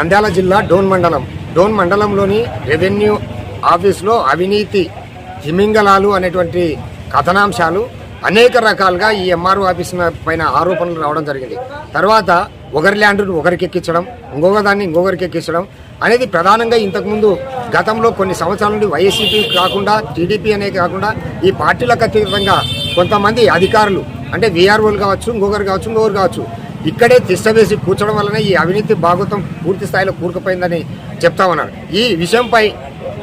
నంద్యాల జిల్లా డోన్ మండలం. డోన్ మండలంలోని రెవెన్యూ ఆఫీస్లో అవినీతి హిమింగళాలు అనేటువంటి కథనాంశాలు అనేక రకాలుగా ఈ ఎంఆర్ఓ ఆఫీస్ పైన ఆరోపణలు రావడం జరిగింది. తర్వాత ఒకరి ల్యాండ్ను ఒకరికి ఎక్కించడం ఇంకొక దాన్ని ఇంకొకరికి ఎక్కించడం అనేది ప్రధానంగా ఇంతకుముందు గతంలో కొన్ని సంవత్సరాల నుండి వైఎస్సీపీ కాకుండా టీడీపీ అనే కాకుండా ఈ పార్టీలకు అతీతంగా కొంతమంది అధికారులు అంటే వీఆర్ఓలు కావచ్చు ఇంకొకరు కావచ్చు ఇంకొకరు కావచ్చు ఇక్కడే తిష్టవేసి కూర్చడం వలన ఈ అవినీతి భాగవతం పూర్తి స్థాయిలో కూరుకుపోయిందని చెప్తా ఉన్నారు. ఈ విషయంపై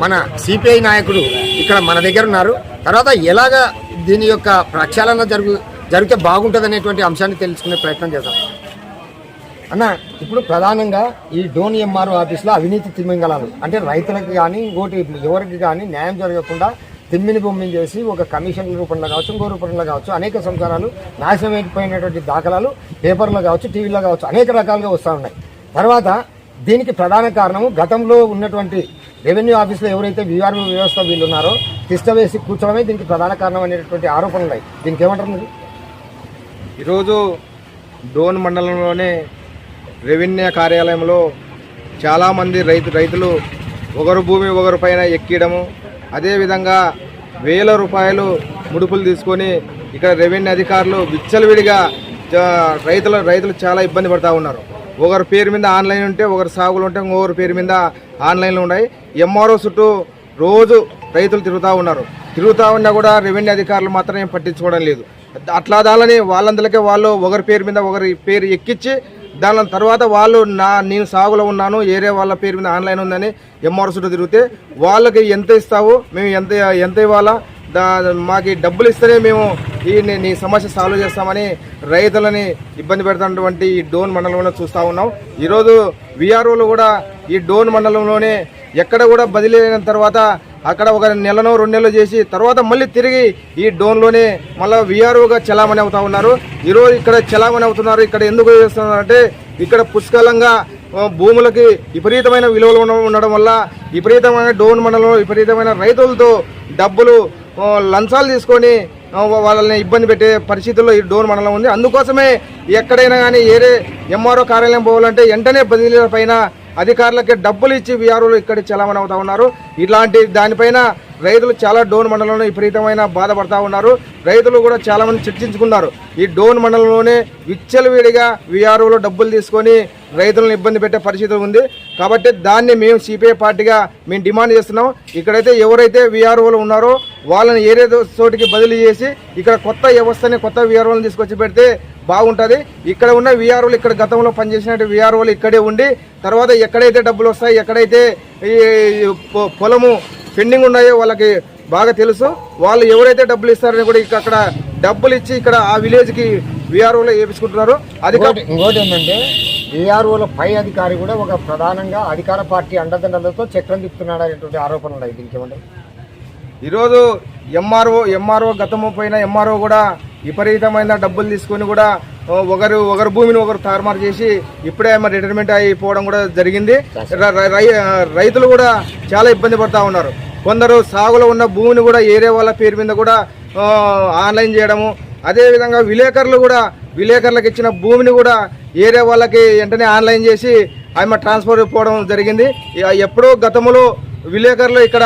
మన సిపిఐ నాయకుడు ఇక్కడ మన దగ్గర ఉన్నారు. తర్వాత ఎలాగ దీని యొక్క ప్రక్షాళన జరుగు జరిగితే బాగుంటుంది అనేటువంటి అంశాన్ని తెలుసుకునే ప్రయత్నం చేద్దాం. అన్న ఇప్పుడు ప్రధానంగా ఈ డోన్ ఎంఆర్ఓ ఆఫీస్లో అవినీతి తిమింగళాలు అంటే రైతులకు కానీ ఇంకోటి ఎవరికి కానీ న్యాయం జరగకుండా తిమ్మిని బొమ్మిని చేసి ఒక కమిషన్ రూపంలో కావచ్చు ఇంకో రూపంలో కావచ్చు అనేక సంవత్సరాలు నాశనం అయిపోయినటువంటి దాఖలాలు పేపర్లో కావచ్చు టీవీలో కావచ్చు అనేక రకాలుగా వస్తూ ఉన్నాయి. తర్వాత దీనికి ప్రధాన కారణము గతంలో ఉన్నటువంటి రెవెన్యూ ఆఫీస్లో ఎవరైతే విఆర్ఓ వ్యవస్థ వీళ్ళు ఉన్నారో తిష్ట కూర్చోవడమే దీనికి ప్రధాన కారణం అనేటువంటి ఆరోపణలు ఉన్నాయి. దీనికి ఏమంటారు ఈరోజు డోన్ మండలంలోనే రెవెన్యూ కార్యాలయంలో చాలామంది రైతు రైతులు ఒకరు భూమి ఒకరి పైన ఎక్కడము అదేవిధంగా వేల రూపాయలు ముడుపులు తీసుకొని ఇక్కడ రెవెన్యూ అధికారులు విచ్చలవిడిగా రైతులు రైతులు చాలా ఇబ్బంది పడుతూ ఉన్నారు. ఒకరి పేరు మీద ఆన్లైన్ ఉంటే ఒకరి సాగులు ఉంటే ఇంకొకరి పేరు మీద ఆన్లైన్లో ఉన్నాయి. ఎంఆర్ఓ చుట్టూ రోజు రైతులు తిరుగుతూ ఉన్నారు. తిరుగుతూ ఉన్నా కూడా రెవెన్యూ అధికారులు మాత్రం ఏం పట్టించుకోవడం లేదు. అట్లా దాలని వాళ్ళందరికీ వాళ్ళు ఒకరి పేరు మీద ఒకరి పేరు ఎక్కించి దాని తర్వాత వాళ్ళు నా నేను సాగులో ఉన్నాను ఏరే వాళ్ళ పేరు మీద ఆన్లైన్ ఉందని ఎంఆర్సీలో తిరిగితే వాళ్ళకి ఎంత ఇస్తావు మేము ఎంత ఎంత ఇవ్వాలా? దా మాకు డబ్బులు ఇస్తేనే మేము ఈ నీ సమస్య సాల్వ్ చేస్తామని రైతులని ఇబ్బంది పెడుతున్నటువంటి ఈ డోన్ మండలంలో చూస్తూ ఉన్నాం. ఈరోజు విఆర్ఓలు కూడా ఈ డోన్ మండలంలోనే ఎక్కడ కూడా బదిలీ అయిన తర్వాత అక్కడ ఒక నెలను రెండు నెలలు చేసి తర్వాత మళ్ళీ తిరిగి ఈ డోన్లోనే మళ్ళీ విఆర్ఓగా చలామణి అవుతా ఉన్నారు. ఈరోజు ఇక్కడ చలామణి అవుతున్నారు. ఇక్కడ ఎందుకు చేస్తున్నారు అంటే ఇక్కడ పుష్కలంగా భూములకి విపరీతమైన విలువలు ఉండడం వల్ల విపరీతమైన డోన్ మండలంలో విపరీతమైన రైతులతో డబ్బులు లంచాలు తీసుకొని వాళ్ళని ఇబ్బంది పెట్టే పరిస్థితుల్లో ఈ డోన్ మండలం ఉంది. అందుకోసమే ఎక్కడైనా కానీ ఏరే ఎంఆర్ఓ కార్యాలయం పోవాలంటే వెంటనే బదిలీల పైన అధికారులకి డబ్బులు ఇచ్చి వీఆర్ఓలు ఇక్కడ చలామణి అవుతా ఉన్నారు. ఇలాంటి దానిపైన రైతులు చాలా డోన్ మండలంలో విపరీతమైన బాధపడతా ఉన్నారు. రైతులు కూడా చాలామంది చర్చించుకున్నారు. ఈ డోన్ మండలంలోనే విచ్చలవిడిగా వీఆర్ఓలో డబ్బులు తీసుకొని రైతులను ఇబ్బంది పెట్టే పరిస్థితి ఉంది. కాబట్టి దాన్ని మేము సిపిఐ పార్టీగా మేము డిమాండ్ చేస్తున్నాం. ఇక్కడైతే ఎవరైతే వీఆర్ఓలు ఉన్నారో వాళ్ళని ఏరే చోటికి బదిలీ చేసి ఇక్కడ కొత్త వ్యవస్థని కొత్త వీఆర్ఓలను తీసుకొచ్చి పెడితే బాగుంటుంది. ఇక్కడ ఉన్న వీఆర్ఓలు ఇక్కడ గతంలో పనిచేసినట్టు వీఆర్ఓలు ఇక్కడే ఉండి తర్వాత ఎక్కడైతే డబ్బులు వస్తాయి ఎక్కడైతే ఈ పొలము పెండింగ్ ఉన్నాయో వాళ్ళకి బాగా తెలుసు. వాళ్ళు ఎవరైతే డబ్బులు ఇస్తారని కూడా ఇక అక్కడ డబ్బులు ఇచ్చి ఇక్కడ ఆ విలేజ్కి వీఆర్ఓలో వేపించుకుంటున్నారు. అది ఇంకోటి ఏంటంటే ఏఆర్ఓల పై అధికారి కూడా ఒక ప్రధానంగా అధికార పార్టీ అండదండలతో చక్రం తిప్పుతున్నాడు అనేటువంటి ఆరోపణలు ఉన్నాయి దీనికి ఏమంటారు ఈరోజు ఎంఆర్ఓ ఎంఆర్ఓ గతము పోయిన ఎంఆర్ఓ కూడా విపరీతమైన డబ్బులు తీసుకొని కూడా ఒకరు ఒకరు భూమిని ఒకరు తారుమారు చేసి ఇప్పుడే మరి రిటైర్మెంట్ అయిపోవడం కూడా జరిగింది. రైతులు కూడా చాలా ఇబ్బంది పడతా ఉన్నారు. కొందరు సాగులో ఉన్న భూమిని కూడా ఏరే వాళ్ళ పేరు మీద కూడా ఆన్లైన్ చేయడము. అదేవిధంగా విలేకరులు కూడా విలేకరులకు ఇచ్చిన భూమిని కూడా ఏరే వాళ్ళకి వెంటనే ఆన్లైన్ చేసి ఆమె ట్రాన్స్ఫర్ పోవడం జరిగింది. ఎప్పుడో గతంలో విలేకరులు ఇక్కడ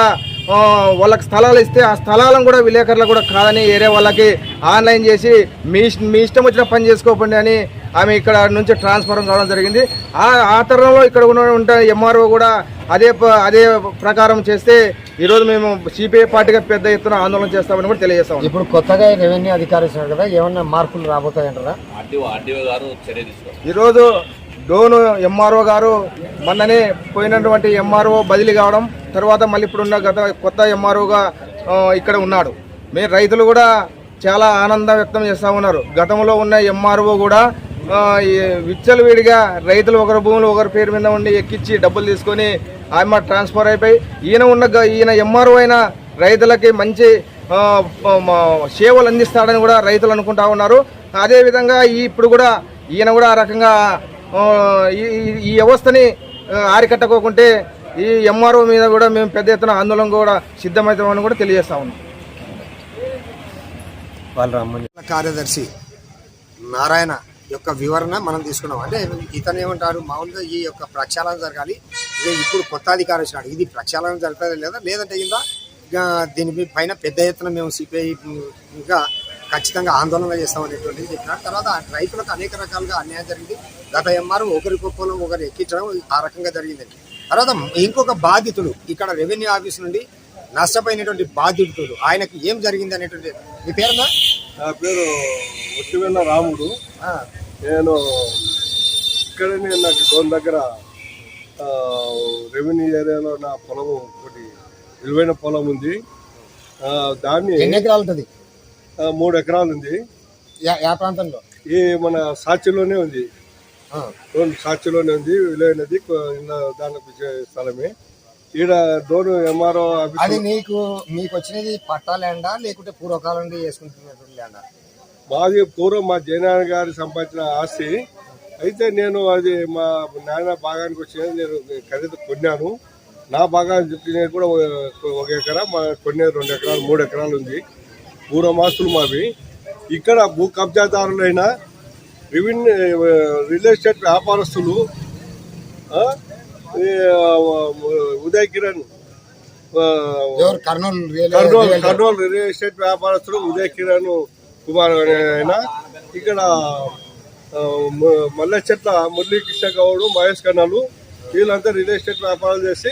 వాళ్ళకి స్థలాలు ఇస్తే ఆ స్థలాలను కూడా విలేకరులు కూడా కాదని ఏరే వాళ్ళకి ఆన్లైన్ చేసి మీ ఇష్ట- మీ ఇష్టం వచ్చిన పని చేసుకోకండి అని ఆమె ఇక్కడ నుంచి ట్రాన్స్ఫర్ కావడం జరిగింది. ఆ ఆ తరుణంలో ఇక్కడ ఉన్న ఉంటే ఎంఆర్ఓ కూడా అదే ప- అదే ప్రకారం చేస్తే ఈరోజు మేము సిపిఐ పార్టీగా పెద్ద ఎత్తున ఆందోళన చేస్తామని కూడా తెలియజేస్తాం ఇప్పుడు కొత్తగా రెవెన్యూ అధికారి కదా ఏమన్నా మార్పులు రాబోతాయంటారా? ఈరోజు డోను ఎంఆర్ఓ గారు మొన్ననే పోయినటువంటి ఎంఆర్ఓ బదిలీ కావడం తర్వాత మళ్ళీ ఇప్పుడున్న గత కొత్త ఎంఆర్ఓగా ఇక్కడ ఉన్నాడు. మేము రైతులు కూడా చాలా ఆనందం వ్యక్తం చేస్తూ ఉన్నారు. గతంలో ఉన్న ఎంఆర్ఓ కూడా విచ్చలు ఈ విచ్చలవిడిగా రైతులు ఒకరి భూములు ఒకరి పేరు మీద ఉండి ఎక్కిచ్చి డబ్బులు తీసుకొని ఆమె ట్రాన్స్ఫర్ అయిపోయి ఈయన ఉన్న ఈయన ఎంఆర్ఓ అయిన రైతులకి మంచి సేవలు అందిస్తాడని కూడా రైతులు అనుకుంటా ఉన్నారు. అదేవిధంగా ఈ ఇప్పుడు కూడా ఈయన కూడా ఆ రకంగా ఈ వ్యవస్థని ఆరికట్టకోకుంటే ఈ ఎంఆర్ఓ మీద కూడా మేము పెద్ద ఎత్తున ఆందోళన కూడా సిద్ధమవుతామని కూడా తెలియజేస్తా ఉన్నాం. వాళ్ళు కార్యదర్శి నారాయణ యొక్క వివరణ మనం తీసుకున్నాం. అంటే ఇతను ఏమంటారు? మామూలుగా ఈ యొక్క ప్రక్షాళన జరగాలి. ఇదే ఇప్పుడు కొత్త అధికారం వచ్చినాడు. ఇది ప్రక్షాళన జరగాలి లేదా లేదంటే కింద ఇక దీని పైన పెద్ద ఎత్తున మేము సిపిఐ ఇంకా ఖచ్చితంగా ఆందోళన చేస్తామనేటువంటిది చెప్పినారు తర్వాత రైతులకు అనేక రకాలుగా అన్యాయం జరిగింది. గత ఎంఆర్ ఒకరి కుప్పలో ఒకరు ఎక్కించడం ఆ రకంగా జరిగింది. తర్వాత ఇంకొక బాధితుడు ఇక్కడ రెవెన్యూ ఆఫీస్ నుండి నష్టపోయినటువంటి బాధితుడు ఆయనకి ఏం జరిగింది అనేటువంటి మీ పేరునా నా పేరు ఒట్టివెన్న రాముడు. నేను ఇక్కడనే నాకు డోన్ దగ్గర రెవెన్యూ ఏరియాలో నా పొలం ఒకటి విలువైన పొలం ఉంది. దాన్ని ఎన్ని ఎకరాలు ఉంటుంది? మూడు ఎకరాలు ఉంది యా- ప్రాంతంలో? ఈ మన సాక్షిలోనే ఉంది. డోన్ సాక్షిలోనే ఉంది విలువైనది దానికి స్థలమే. ఈడ డోన్ ఎంఆర్ఓ అది నీకు మీకు వచ్చినది పట్టా ల్యాండా లేకుంటే పూర్వకాలం వేసుకుంటున్నటువంటి ల్యాండా? మాది పూర్వం మా జయనారాయణ గారు సంపాదించిన ఆస్తి. అయితే నేను అది మా నాయన భాగానికి వచ్చినది నేను ఖరీదు కొన్నాను. నా భాగాన్ని చుట్టినది కూడా ఒక- ఎకరా మా కొన్నేది రెండు ఎకరాలు మూడు ఎకరాలు ఉంది. పూర్వం ఆస్తులు మావి. ఇక్కడ భూ కబ్జాదారులైన రెవెన్యూ రియల్ ఎస్టేట్ వ్యాపారస్తులు Uday Kiran Kurnool real Kurnool real estate. వ్యాపారస్తుడు ఉదయ్ కిరణ్ కుమార్ అనే ఆయన. ఇక్కడ మల్లె చెట్ల మురళీకృష్ణ గౌడ్ మహేష్ కన్నాలు వీళ్ళంతా రియల్ ఎస్టేట్ వ్యాపారాలు చేసి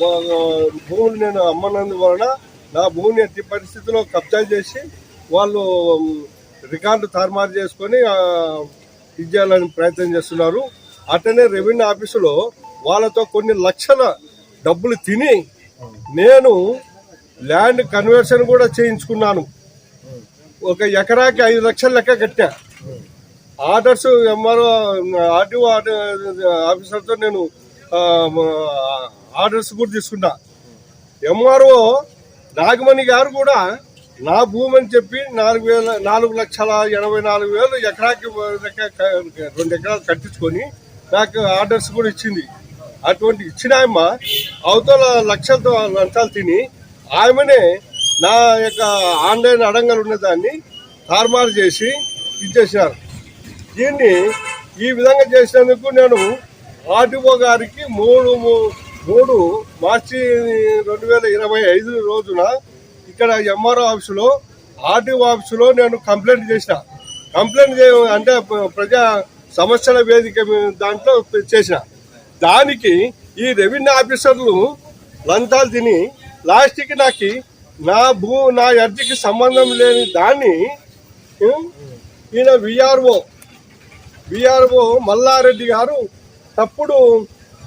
మా భూమిని నేను అమ్మనందు వలన నా భూమిని ఎట్టి పరిస్థితుల్లో కబ్జా చేసి వాళ్ళు రికార్డు తారుమారు చేసుకొని ఇది చేయాలని ప్రయత్నం చేస్తున్నారు. అట్లనే రెవెన్యూ ఆఫీసులో వాళ్ళతో కొన్ని లక్షల డబ్బులు తిని నేను ల్యాండ్ కన్వర్షన్ కూడా చేయించుకున్నాను. ఒక ఎకరాకి ఐదు లక్షల లెక్క కట్టా ఆర్డర్స్ ఎంఆర్ఓ ఆర్టీఓ ఆఫీసర్తో నేను ఆర్డర్స్ కూడా తీసుకున్నా. ఎంఆర్ఓ నాగమణి గారు కూడా నా భూమి అని చెప్పి నాలుగు వేల నాలుగు లక్షల ఎనభై నాలుగు వేలు ఎకరాకి రెండు ఎకరాలు కట్టించుకొని నాకు ఆర్డర్స్ కూడా ఇచ్చింది. అటువంటి ఇచ్చిన ఆయమ్మ అవతల లక్షలతో లంచాలు తిని ఆమెనే నా యొక్క ఆన్లైన్ అడంగలు ఉన్నదాన్ని తారుమారు చేసి ఇచ్చేసినారు. దీన్ని ఈ విధంగా చేసినందుకు నేను ఆర్టీఓ గారికి మూడు మూడు మూడు మార్చి రెండు వేల ఇరవై ఐదు రోజున ఇక్కడ ఎంఆర్ఓ ఆఫీసులో ఆర్టీఓ ఆఫీసులో నేను కంప్లైంట్ చేసిన. కంప్లైంట్ అంటే ప్రజా సమస్యల వేదిక దాంట్లో చేసిన. దానికి ఈ రెవెన్యూ ఆఫీసర్లు లంచాలు తిని లాస్ట్కి నాకు నా భూ నా అర్జీకి సంబంధం లేని దాన్ని ఈయన విఆర్ఓ విఆర్ఓ మల్లారెడ్డి గారు తప్పుడు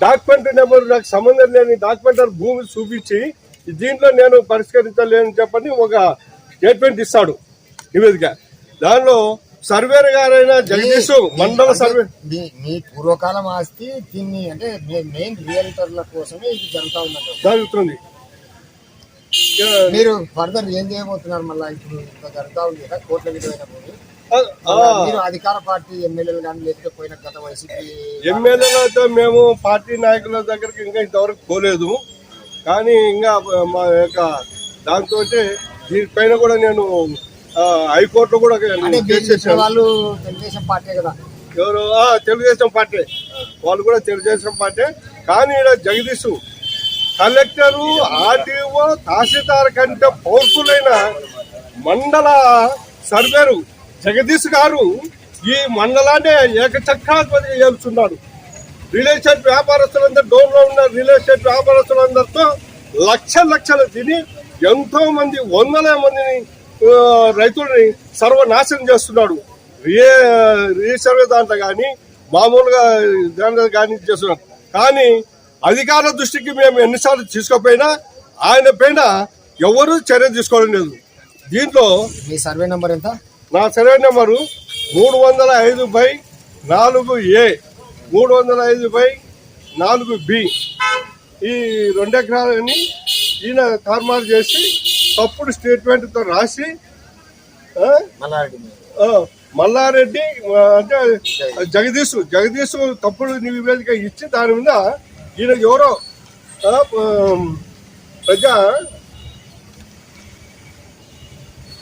డాక్యుమెంట్ నెంబర్ నాకు సంబంధం లేని డాక్యుమెంట్ భూమి చూపించి దీంట్లో నేను పరిష్కరించలేని చెప్పని ఒక స్టేట్మెంట్ ఇస్తాడు నివేదిక. దానిలో సర్వేర్ గారైన జగదీష్ మండల సర్వే మీ మీ పూర్వకాలం ఆస్తి దీన్ని అంటే మెయిన్ రియల్టర్ల కోసమే ఇది జరుగుతూ ఉందంట జరుగుతుంది. మీరు ఫర్దర్ ఏం చేయబోతున్నారు మళ్ళీ? ఇప్పుడు జరుగుతూ ఉంది కదా కోట్ల విలువైన భూమి. మీరు అధికార పార్టీ ఎమ్మెల్యేలు కానీ లేకపోతే పోయిన గత వైసీపీ ఎమ్మెల్యేలతో మేము పార్టీ నాయకుల దగ్గరికి ఇంకా ఇంతవరకు పోలేదు. కానీ ఇంకా మా యొక్క దాంతో దీనిపైన కూడా నేను ఆ, హైకోర్టులో కూడా వాళ్ళు తెలుగుదేశం పార్టీ కదా? ఎవరు? తెలుగుదేశం పార్టీ. వాళ్ళు కూడా తెలుగుదేశం పార్టీ. కానీ ఈడ జగదీష్ కలెక్టరు ఆర్టీఓ తహసీల్దార్ కంటే పవర్ఫుల్ మండల సర్వేరు జగదీష్ గారు ఈ మండలాన్ని ఏకచక్రాధిపతిగా ఏలుచున్నాడు రియల్ ఎస్టేట్ వ్యాపారస్తులందరూ డోన్లో ఉన్న రియల్ ఎస్టేట్ వ్యాపారస్తులందరితో లక్ష లక్షలు తిని ఎంతో మంది వందల మందిని రైతుల్ని సర్వనాశనం చేస్తున్నాడు. రియే రీసర్వే దాంట్లో కానీ మామూలుగా దాంట్లో కానీ చేస్తున్నాడు. కానీ అధికార దృష్టికి మేము ఎన్నిసార్లు తీసుకోపోయినా ఆయన పైన ఎవరు చర్య తీసుకోవడం లేదు. దీంట్లో మీ సర్వే నెంబర్ ఎంత? నా సర్వే నెంబరు మూడు వందల ఐదు బై నాలుగు ఏ మూడు వందల ఐదు బై నాలుగు బి. ఈ రెండు ఎకరాలని ఈయన తారుమారు చేసి తప్పుడు స్టేట్మెంట్తో రాసి మల్లారెడ్డి అంటే జగదీష్ జగదీష్ తప్పుడు నివేదిక ఇచ్చి దాని మీద ఈయన ఎవరో ప్రజా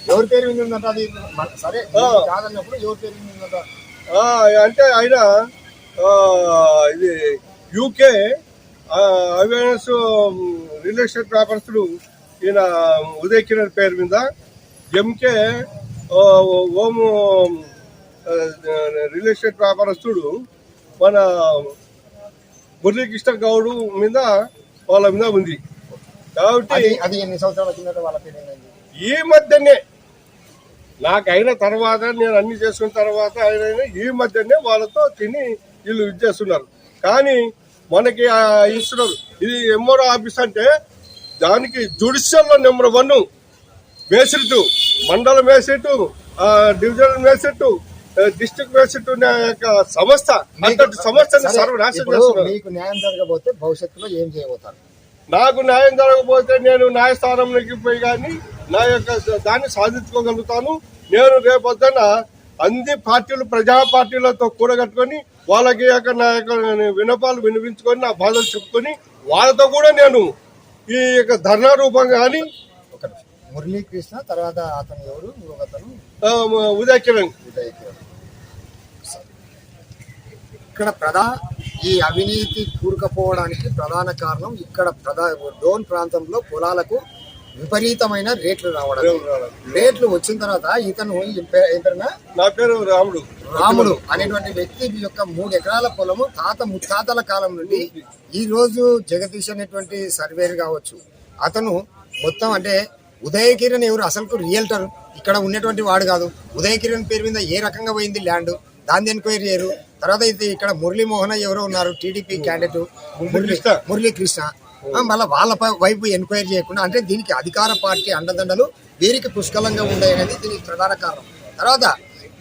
ఎవరి పేరు మీద ఉందంట అది? సరే ఆ. కాదన్నప్పుడు ఎవరి పేరు మీద ఉందంట? ఆ, అంటే ఆయన ఇది యూకే అవేర్నెస్ రియల్ ఎస్టేట్ వ్యాపారస్తుడు ఈయన ఉదయ్ కిరణ్ పేరు మీద ఎంకే ఓము రియల్ ఎస్టేట్ వ్యాపారస్తుడు మన మురళీకృష్ణ గౌడు మీద వాళ్ళ మీద ఉంది. కాబట్టి అది ఎన్ని సంవత్సరాల వాళ్ళ ఈ మధ్యనే నాకు అయిన తర్వాత నేను అన్ని చేసుకున్న తర్వాత ఆయన ఈ మధ్యనే వాళ్ళతో తిని వీళ్ళు ఇది చేస్తున్నారు కానీ మనకి ఆ ఇస్తున్నారు ఇది ఎంఆర్ఓ ఆఫీస్ అంటే దానికి జుడిషియల్లో నెంబర్ వన్ మేసిట్టు మండల మేసిట్టు డివిజనల్ మేసిట్టు డిస్ట్రిక్ట్ మేసిట్టు సంస్థ అంతటి సంస్థని సరే, సర్వనాశనం చేస్తున్నారు. మీకు న్యాయం జరగబోతే భవిష్యత్తులో ఏం చేయబోతారు? నాకు న్యాయం జరగకపోతే నేను న్యాయస్థానంలోకి పోయి కానీ నా యొక్క దాన్ని సాధించుకోగలుగుతాను నేను రేపొద్దున అన్ని పార్టీలు ప్రజా పార్టీలతో కూడగట్టుకొని వాళ్ళకి యొక్క నా యొక్క వినపాలు వినిపించుకొని నా బాధలు చెప్పుకొని వాళ్ళతో కూడా నేను ఈ యొక్క ధర్నా రూపంగా కానీ. మురళీకృష్ణ తర్వాత అతను ఎవరు అతను ఆ, ఉదయ్ కిరణ్ ఉదయ్ కిరణ్. ఇక్కడ ప్రధా ఈ అవినీతి కూరుకపోవడానికి ప్రధాన కారణం ఇక్కడ ప్రధా డోన్ ప్రాంతంలో పొలాలకు విపరీతమైన రేట్లు రావడం. రేట్లు వచ్చిన తర్వాత ఇతను నా పేరు రాముడు. రాముడు అనేటువంటి వ్యక్తి యొక్క మూడు ఎకరాల పొలము తాత ముత్తాతల కాలం నుండి ఈ రోజు జగదీష్ అనేటువంటి సర్వేర్ కావచ్చు. అతను మొత్తం అంటే ఉదయ కిరణ్ ఎవరు? అసలు రియల్టర్. ఇక్కడ ఉన్నటువంటి వాడు కాదు. ఉదయ కిరణ్ పేరు మీద ఏ రకంగా పోయింది ల్యాండ్? దాన్ని ఎంక్వైరీ చేయరు. తర్వాత ఇది ఇక్కడ మురళీ మోహన్ ఎవరో ఉన్నారు? TDP candidate. మురళీ కృష్ణ. మళ్ళీ వాళ్ళ వైపు ఎంక్వైరీ చేయకుండా అంటే దీనికి అధికార పార్టీ అండదండలు వీరికి పుష్కలంగా ఉన్నాయనేది దీనికి ప్రధాన కారణం. తర్వాత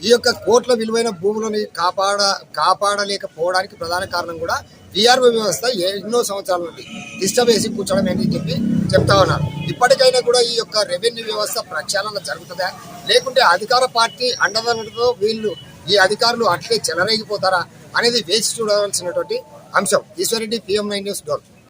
ఈ యొక్క కోట్ల విలువైన భూములను కాపాడ కాపాడలేకపోవడానికి ప్రధాన కారణం కూడా విఆర్ఓ వ్యవస్థ ఎన్నో సంవత్సరాల నుండి డిస్టర్బ్ వేసి కూర్చోవడం అని చెప్పి చెప్తా ఉన్నారు. ఇప్పటికైనా కూడా ఈ యొక్క రెవెన్యూ వ్యవస్థ ప్రక్షాళన జరుగుతుందా? లేకుంటే అధికార పార్టీ అండదండలతో వీళ్ళు ఈ అధికారులు అట్లే చెలరేగిపోతారా? అనేది వేచి చూడవలసినటువంటి అంశం. Eswar Reddy PM nine news door.